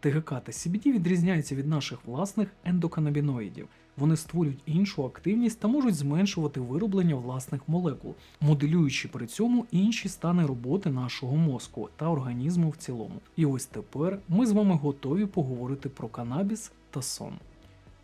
ТГК та CBD відрізняються від наших власних ендоканабіноїдів. Вони створюють іншу активність та можуть зменшувати вироблення власних молекул, моделюючи при цьому інші стани роботи нашого мозку та організму в цілому. І ось тепер ми з вами готові поговорити про канабіс та сон.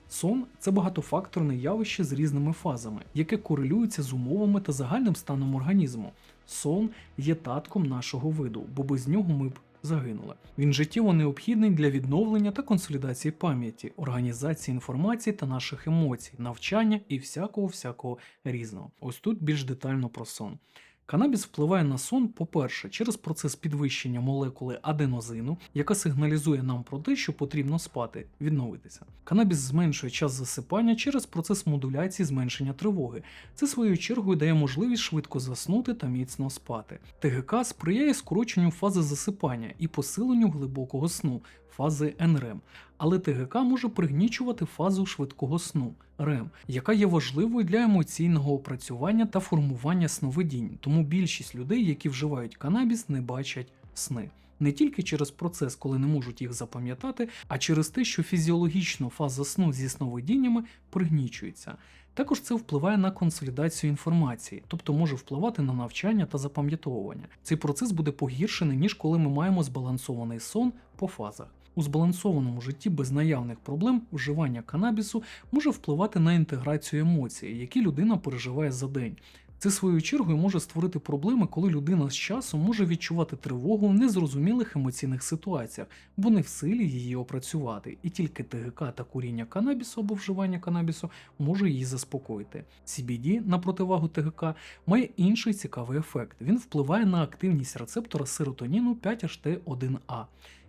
Сон це багатофакторне явище з різними фазами, яке корелюється з умовами та загальним станом організму. Сон є татком нашого виду, бо без нього ми б загинули. Він життєво необхідний для відновлення та консолідації пам'яті, організації інформації та наших емоцій, навчання і всякого всякого різного. Ось тут більш детально про сон. Канабіс впливає на сон, по-перше, через процес підвищення молекули аденозину, яка сигналізує нам про те, що потрібно спати, відновитися. Канабіс зменшує час засипання через процес модуляції зменшення тривоги. Це своєю чергою дає можливість швидко заснути та міцно спати. ТГК сприяє скороченню фази засипання і посиленню глибокого сну, фази НРЕМ. Але ТГК може пригнічувати фазу швидкого сну РЕМ, яка є важливою для емоційного опрацювання та формування сновидінь. Тому більшість людей, які вживають канабіс, не бачать сни. Не тільки через процес, коли не можуть їх запам'ятати, а через те, що фізіологічно фаза сну зі сновидіннями пригнічується. Також це впливає на консолідацію інформації, тобто може впливати на навчання та запам'ятовування. Цей процес буде погіршений, ніж коли ми маємо збалансований сон по фазах. У збалансованому житті без наявних проблем вживання канабісу може впливати на інтеграцію емоцій, які людина переживає за день. Це своєю чергою може створити проблеми, коли людина з часом може відчувати тривогу в незрозумілих емоційних ситуаціях, бо не в силі її опрацювати, і тільки ТГК та куріння канабісу або вживання канабісу може її заспокоїти. CBD, на противагу ТГК, має інший цікавий ефект. Він впливає на активність рецептора серотоніну 5HT1A.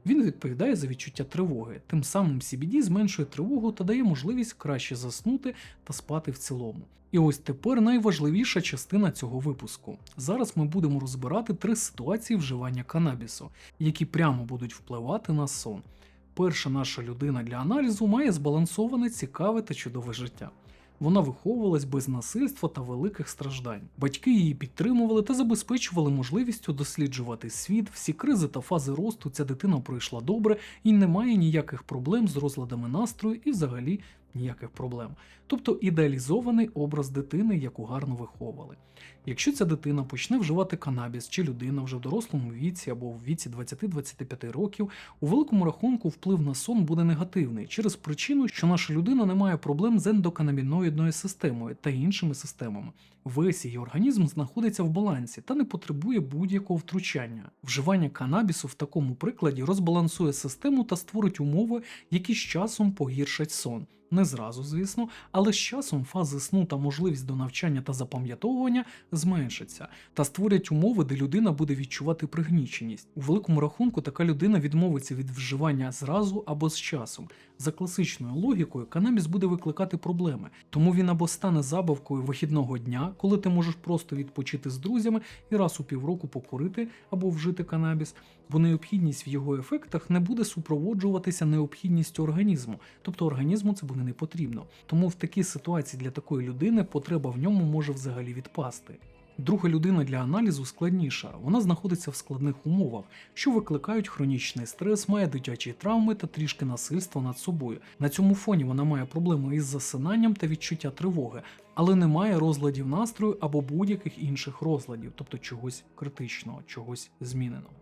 Він відповідає за відчуття тривоги. Тим самим CBD зменшує тривогу та дає можливість краще заснути та спати в цілому. І ось тепер найважливіша частина цього випуску. Зараз ми будемо розбирати три ситуації вживання канабісу, які прямо будуть впливати на сон. Перша наша людина для аналізу має збалансоване, цікаве та чудове життя. Вона виховувалась без насильства та великих страждань. Батьки її підтримували та забезпечували можливістю досліджувати світ, всі кризи та фази росту ця дитина пройшла добре і не має ніяких проблем з розладами настрою і взагалі ніяких проблем. Тобто ідеалізований образ дитини, яку гарно виховували. Якщо ця дитина почне вживати канабіс чи людина вже в дорослому віці або в віці 20-25 років, у великому рахунку вплив на сон буде негативний через причину, що наша людина не має проблем з ендоканабіноїдною системою та іншими системами. Весь її організм знаходиться в балансі та не потребує будь-якого втручання. Вживання канабісу в такому прикладі розбалансує систему та створить умови, які з часом погіршать сон. Не зразу, звісно, але з часом фази сну та можливість до навчання та запам'ятовування зменшаться та створять умови, де людина буде відчувати пригніченість. У великому рахунку така людина відмовиться від вживання зразу або з часом. За класичною логікою, канабіс буде викликати проблеми, тому він або стане забавкою вихідного дня, коли ти можеш просто відпочити з друзями і раз у півроку покурити або вжити канабіс, бо необхідність в його ефектах не буде супроводжуватися необхідністю організму, тобто організму це буде не потрібно. Тому в такій ситуації для такої людини потреба в ньому може взагалі відпасти. Друга людина для аналізу складніша. Вона знаходиться в складних умовах, що викликають хронічний стрес, має дитячі травми та трішки насильства над собою. На цьому фоні вона має проблеми із засинанням та відчуття тривоги, але не має розладів настрою або будь-яких інших розладів, тобто чогось критичного, чогось зміненого.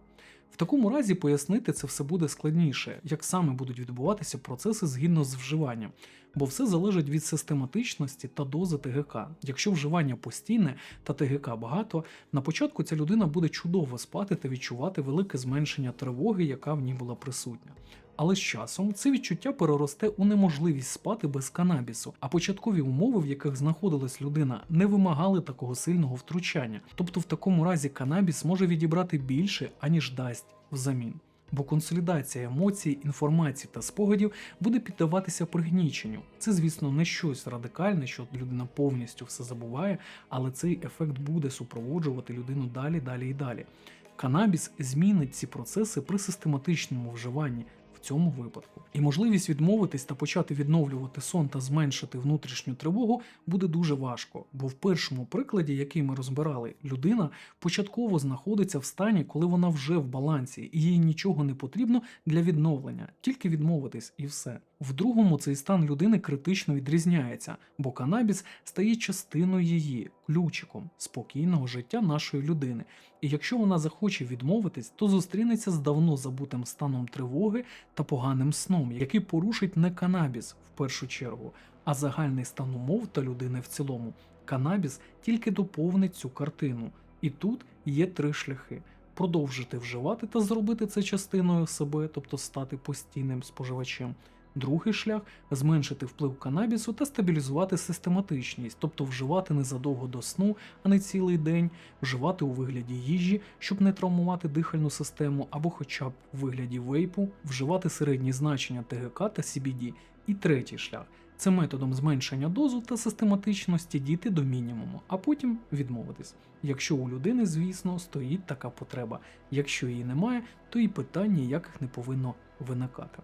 В такому разі пояснити це все буде складніше, як саме будуть відбуватися процеси згідно з вживанням, бо все залежить від систематичності та дози ТГК. Якщо вживання постійне та ТГК багато, на початку ця людина буде чудово спати та відчувати велике зменшення тривоги, яка в ній була присутня. Але з часом це відчуття переросте у неможливість спати без канабісу, а початкові умови, в яких знаходилась людина, не вимагали такого сильного втручання. Тобто в такому разі канабіс може відібрати більше, аніж дасть взамін. Бо консолідація емоцій, інформації та спогадів буде піддаватися пригніченню. Це, звісно, не щось радикальне, що людина повністю все забуває, але цей ефект буде супроводжувати людину далі, далі і далі. Канабіс змінить ці процеси при систематичному вживанні. Цьому випадку. І можливість відмовитись та почати відновлювати сон та зменшити внутрішню тривогу буде дуже важко, бо в першому прикладі, який ми розбирали, людина початково знаходиться в стані, коли вона вже в балансі, і їй нічого не потрібно для відновлення, тільки відмовитись і все. В другому цей стан людини критично відрізняється, бо канабіс стає частиною її, ключиком спокійного життя нашої людини. І якщо вона захоче відмовитись, то зустрінеться з давно забутим станом тривоги та поганим сном, який порушить не канабіс в першу чергу, а загальний стан умов та людини в цілому. Канабіс тільки доповнить цю картину. І тут є три шляхи: продовжити вживати та зробити це частиною себе, тобто стати постійним споживачем. Другий шлях зменшити вплив канабісу та стабілізувати систематичність, тобто вживати незадовго до сну, а не цілий день, вживати у вигляді їжі, щоб не травмувати дихальну систему, або хоча б у вигляді вейпу, вживати середні значення ТГК та CBD. І третій шлях це методом зменшення дозу та систематичності дійти до мінімуму, а потім відмовитись. Якщо у людини, звісно, стоїть така потреба. Якщо її немає, то і питань ніяких не повинно виникати.